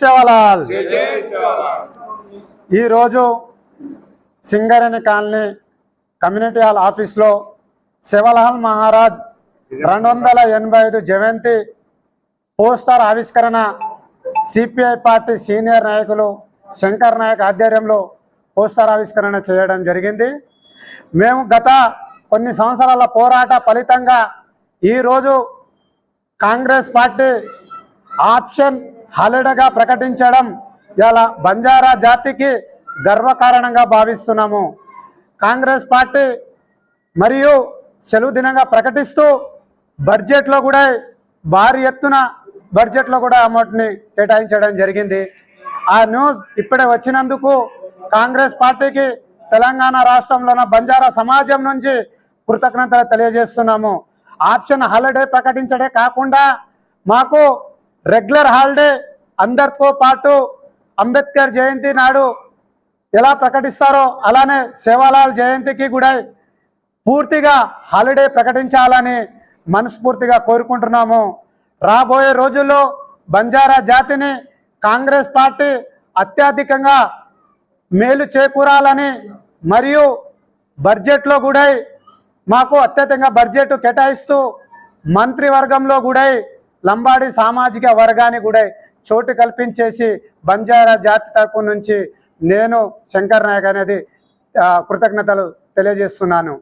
సేవలాల్ ఈరోజు Singareni colony community hall ఆఫీస్లో శివలాల్ మహారాజ్ రెండు వందల ఎనభై ఐదు జయంతి పోస్టర్ ఆవిష్కరణ సిపిఐ పార్టీ సీనియర్ నాయకులు శంకర్ నాయక్ ఆధ్వర్యంలో పోస్టర్ ఆవిష్కరణ చేయడం జరిగింది. మేము గత కొన్ని సంవత్సరాల పోరాట ఫలితంగా ఈరోజు కాంగ్రెస్ పార్టీ ఆప్షన్ హాలిడేగా ప్రకటించడం ఇలా బంజారా జాతికి గర్వకారణంగా భావిస్తున్నాము. కాంగ్రెస్ పార్టీ మరియు సెలవు దినంగా ప్రకటిస్తూ బడ్జెట్లో కూడా భారీ ఎత్తున బడ్జెట్లో కూడా అమౌంట్ని కేటాయించడం జరిగింది. ఆ న్యూస్ ఇప్పుడే వచ్చినందుకు కాంగ్రెస్ పార్టీకి తెలంగాణ రాష్ట్రంలోన బంజారా సమాజం నుంచి కృతజ్ఞతలు తెలియజేస్తున్నాము. ఆప్షన్ హాలిడే ప్రకటించడే కాకుండా మాకు రెగ్యులర్ హాలిడే అందరితో పాటు అంబేద్కర్ జయంతి నాడు ఎలా ప్రకటిస్తారో అలానే సేవాలాల్ జయంతికి కూడా పూర్తిగా హాలిడే ప్రకటించాలని మనస్ఫూర్తిగా కోరుకుంటున్నాము. రాబోయే రోజుల్లో బంజారా జాతిని కాంగ్రెస్ పార్టీ అత్యధికంగా మేలు చేకూరాలని మరియు బడ్జెట్లో కూడా మాకు అత్యధికంగా బడ్జెట్ కేటాయిస్తూ మంత్రివర్గంలో కూడా లంబాడి సామాజిక వర్గానికి కూడా చోటు కల్పించేసి బంజారా జాతి తరపు నుంచి నేను శంకర్ నాయక్ అనేది కృతజ్ఞతలు తెలియజేస్తున్నాను.